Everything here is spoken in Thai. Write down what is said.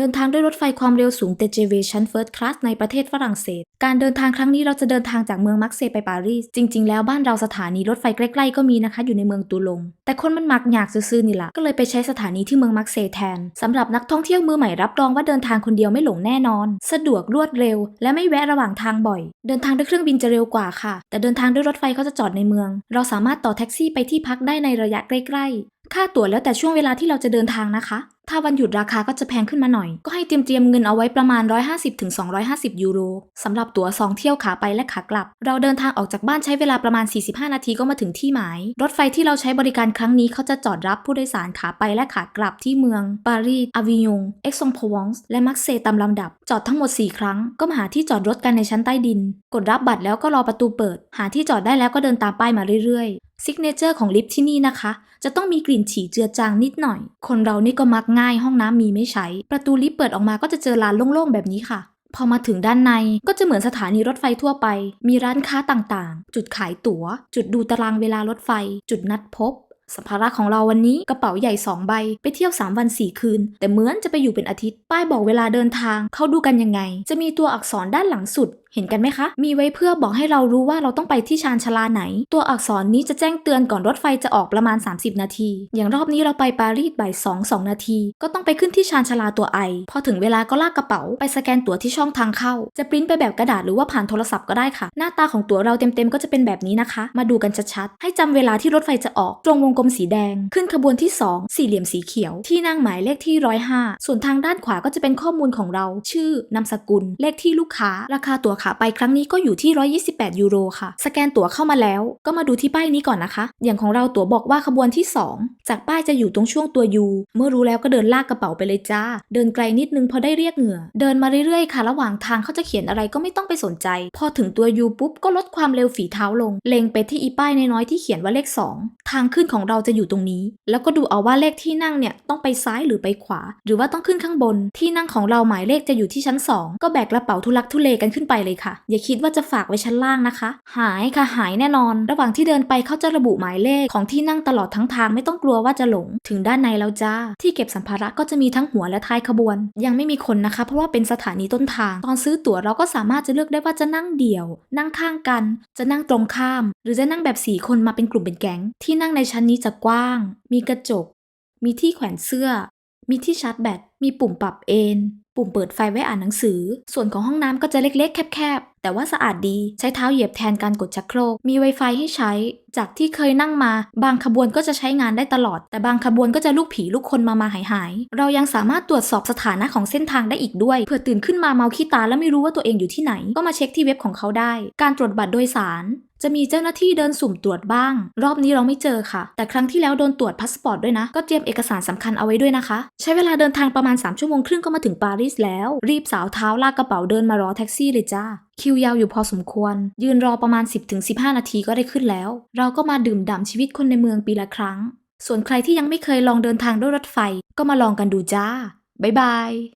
เดินทางด้วยรถไฟความเร็วสูง TGV ชั้น First Class ในประเทศฝรั่งเศส การเดินทางครั้งนี้เราจะเดินทางจากเมืองมักเซไปปารีส จริง ๆ แล้วบ้านเราสถานีรถไฟใกล้ๆก็มีนะคะ อยู่ในเมืองตูลง แต่คนมันมักอยากซื้อๆนี่ละก็เลยไปใช้สถานีที่เมืองมักเซแทนสำหรับนักท่องเที่ยวมือใหม่รับรองว่าเดินทางคนเดียวไม่หลงแน่นอน สะดวกรวดเร็ว และไม่แวะระหว่างทางบ่อย เดินทางด้วยเครื่องบินจะเร็วกว่าค่ะ แต่เดินทางด้วยรถไฟเขาจะจอดในเมือง เราสามารถต่อแท็กซี่ไปที่พักได้ในระยะใกล้ๆ ค่าตั๋วแล้วแต่ช่วงเวลาที่เราจะเดินทางนะคะ ถ้าวันหยุดราคาก็จะแพงขึ้นมาหน่อย ก็ให้เตรียมเตรียมเงินเอาไว้ประมาณ 150-250 ยูโรสำหรับตั๋วสองเที่ยวขาไปและขากลับ เราเดินทางออกจากบ้านใช้เวลาประมาณ 45 นาทีก็มาถึงที่หมาย รถไฟที่เราใช้บริการครั้งนี้เขาจะจอดรับผู้โดยสารขาไปและขากลับที่เมือง ปารีสอาวิยงเอ็กซองพวองส์ และมักเซตามลำดับ จอดทั้งหมด 4 ครั้ง ก็มาหาที่จอดรถกันในชั้นใต้ดิน กดรับบัตรแล้วก็รอประตูเปิด หาที่จอดได้แล้วก็เดินตามป้ายมาเรื่อย ซิกเนเจอร์ของลิฟต์ที่นี่นะคะ จะต้องมีกลิ่นฉี่เจือจางนิดหน่อย คนเรานี่ก็มักง่ายห้องน้ำมีไม่ใช้ ประตูลิฟต์เปิดออกมาก็จะเจอลานโล่งๆแบบนี้ค่ะ พอมาถึงด้านในก็จะเหมือนสถานีรถไฟทั่วไป มีร้านค้าต่างๆ จุดขายตั๋ว จุดดูตารางเวลารถไฟ จุดนัดพบ สัมภาระของเราวันนี้กระเป๋าใหญ่ 2 ใบ ไปเที่ยว 3 วัน 4 คืน แต่เหมือนจะไปอยู่เป็นอาทิตย์ ป้ายบอกเวลาเดินทาง เขาดูกันยังไง จะมีตัวอักษรด้านหลังสุด เห็นกันไหมคะ มีไว้เพื่อบอกให้เรารู้ว่าเราต้องไปที่ชานชาลาไหน ตัวอักษรนี้จะแจ้งเตือนก่อนรถไฟจะออกประมาณ 30 นาที อย่างรอบนี้เราไปปารีสบ่าย2 2 นาที ก็ต้องไปขึ้นที่ชานชาลาตัวไอ พอถึงเวลาก็ลากกระเป๋า ไปสแกนตั๋วที่ช่องทางเข้า จะปริ้นไปแบบกระดาษหรือว่าผ่านโทรศัพท์ก็ได้ค่ะ หน้าตาของตั๋วเราเต็มๆก็จะเป็นแบบนี้นะคะ มาดูกันชัดๆ ให้จำเวลาที่รถไฟจะออกตรงวงกลมสีแดง ขึ้นขบวนที่ 2 สี่เหลี่ยมสีเขียว ที่นั่งหมายเลขที่ 105 ส่วนทางด้านขวาก็จะเป็นข้อมูลของเรา ชื่อนามสกุล เลขที่ลูกค้า ราคาตั๋วขาไปครั้งนี้ก็อยู่ที่ 128 ยูโรค่ะ สแกนตั๋วเข้ามาแล้ว ก็มาดูที่ป้ายนี้ก่อนนะคะ อย่างของเราตั๋วบอกว่าขบวนที่ 2 จากป้ายจะอยู่ตรงช่วงตัวยูเมื่อรู้แล้วก็เดินลากกระเป๋าไปเลยจ้า เดินไกลนิดนึงพอได้เรียกเหงื่อ เดินมาเรื่อยๆค่ะ ระหว่างทางเขาจะเขียนอะไรก็ไม่ต้องไปสนใจ พอถึงตัวยูปุ๊บก็ลดความเร็วฝีเท้าลง เล็งไปที่อีป้ายน้อยๆที่เขียนว่าเลข 2 ทางขึ้นของเราจะอยู่ตรงนี้ แล้วก็ดูเอาว่าเลขที่นั่งเนี่ยต้องไปซ้ายหรือไปขวา หรือว่าต้องขึ้นข้างบน ที่นั่งของเราหมายเลขจะอยู่ที่ชั้น 2 ก็แบกกระเป๋าทุลักทุเลกันขึ้นไปเลยค่ะ อย่าคิดว่าจะฝากไว้ชั้นล่างนะคะ หายค่ะหายแน่นอน ระหว่างที่เดินไปเขาจะระบุหมายเลขของที่นั่งตลอดทั้งทางไม่ต้องกลัวว่าจะหลง ถึงด้านในแล้วจ้า ที่เก็บสัมภาระก็จะมีทั้งหัวและท้ายขบวน ยังไม่มีคนนะคะ เพราะว่าเป็นสถานีต้นทาง ตอนซื้อตั๋วเราก็สามารถจะเลือกได้ว่าจะนั่งเดี่ยว นั่งข้างกัน จะนั่งตรงข้าม หรือจะนั่งแบบสี่คนมาเป็นกลุ่มเป็นแก๊ง ที่นั่งในชั้นนี้จะกว้าง มีกระจก มีที่แขวนเสื้อ มีที่ชาร์จแบต มีปุ่มปรับเอน ปุ่มเปิดไฟไว้อ่านหนังสือ ส่วนของห้องน้ำก็จะเล็กๆ แคบๆ แต่ว่าสะอาดดี ใช้เท้าเหยียบแทนการกดชักโครก มี Wi-Fi ให้ใช้ จากที่เคยนั่งมา บางขบวนก็จะใช้งานได้ตลอด แต่บางขบวนก็จะลูกผีลูกคนมามาหายหายๆเรายังสามารถตรวจสอบสถานะของเส้นทางได้อีกด้วย เผื่อตื่นขึ้นมาเมาขี้ตาแล้วไม่รู้ว่าตัวเองอยู่ที่ไหน ก็มาเช็คที่เว็บของเขาได้ การตรวจบัตรโดยสาร จะมีเจ้าหน้าที่เดินสุ่มตรวจบ้าง รอบนี้เราไม่เจอค่ะ แต่ครั้งที่แล้วโดนตรวจพาสปอร์ตด้วยนะ ก็เตรียมเอกสารสำคัญเอาไว้ด้วยนะคะ ใช้เวลาเดินทางประมาณ3ชั่วโมงครึ่งก็มาถึงปารีสแล้ว รีบสาวเท้าลากกระเป๋าเดินมารอแท็กซี่เลยจ้า คิวยาวอยู่พอสมควร ยืนรอประมาณ 10-15 นาทีก็ได้ขึ้นแล้ว เราก็มาดื่มด่ำชีวิตคนในเมืองปีละครั้ง ส่วนใครที่ยังไม่เคยลองเดินทางด้วยรถไฟ ก็มาลองกันดูจ้าบ๊ายบาย